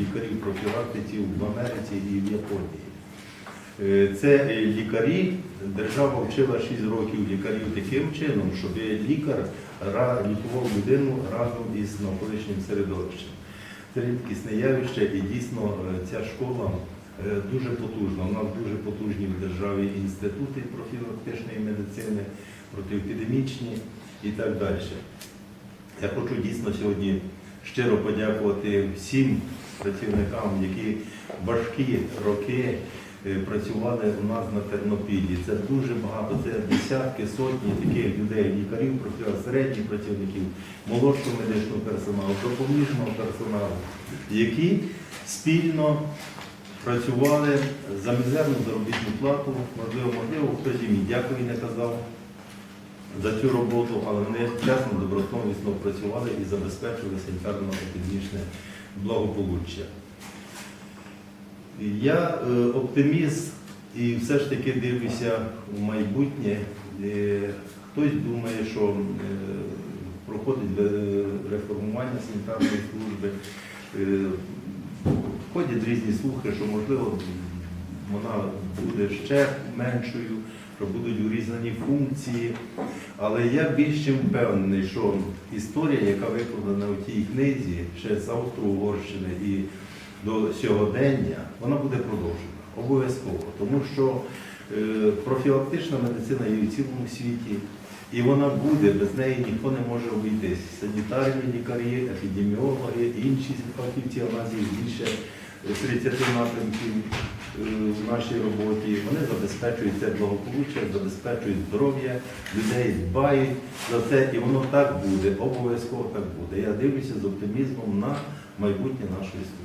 лікарів профілактиків в Америці і в Японії. Е, Це е, лікарі, держава вчила 6 років лікарів таким чином, щоб лікар лікував людину разом із навколишнім середовищем. Це рідкісне явище і дійсно е, ця школа дуже потужна. У нас дуже потужні в державі інститути профілактичної медицини, протиепідемічні і так далі. Я хочу дійсно сьогодні щиро подякувати всім працівникам, які важкі роки е, працювали у нас на Тернопіллі. Це дуже багато, це десятки, сотні таких людей, лікарів, середніх працівників, молодшого медичного персоналу, допоміжного персоналу, які спільно працювали за мізерну заробітну плату. Можливо, можливо, хтось їм і дякую не казав за цю роботу, але вони чесно, добросовісно працювали і забезпечили санітарно-епідемічне благополуччя. Я е, оптиміст і все ж таки дивлюся в майбутнє. Е, Хтось думає, що е, проходить е, реформування санітарної служби. Е, Ходять різні слухи, що можливо вона буде ще меншою, що будуть урізані функції. Але я більш чим впевнений, що історія, яка викладена у тій книзі, ще з Австро-Угорщини і до сьогодення, вона буде продовжена. Обов'язково. Тому що е, профілактична медицина є у цілому світі, і вона буде, без неї ніхто не може обійтись. Санітарні лікарі, епідеміологи, інші фахівці, у нас є більше 30 напрямків в нашій роботі. Вони забезпечують це благополуччя, забезпечують здоров'я, людей дбають за це, і воно так буде, обов'язково так буде. Я дивлюся з оптимізмом на майбутнє нашої служби.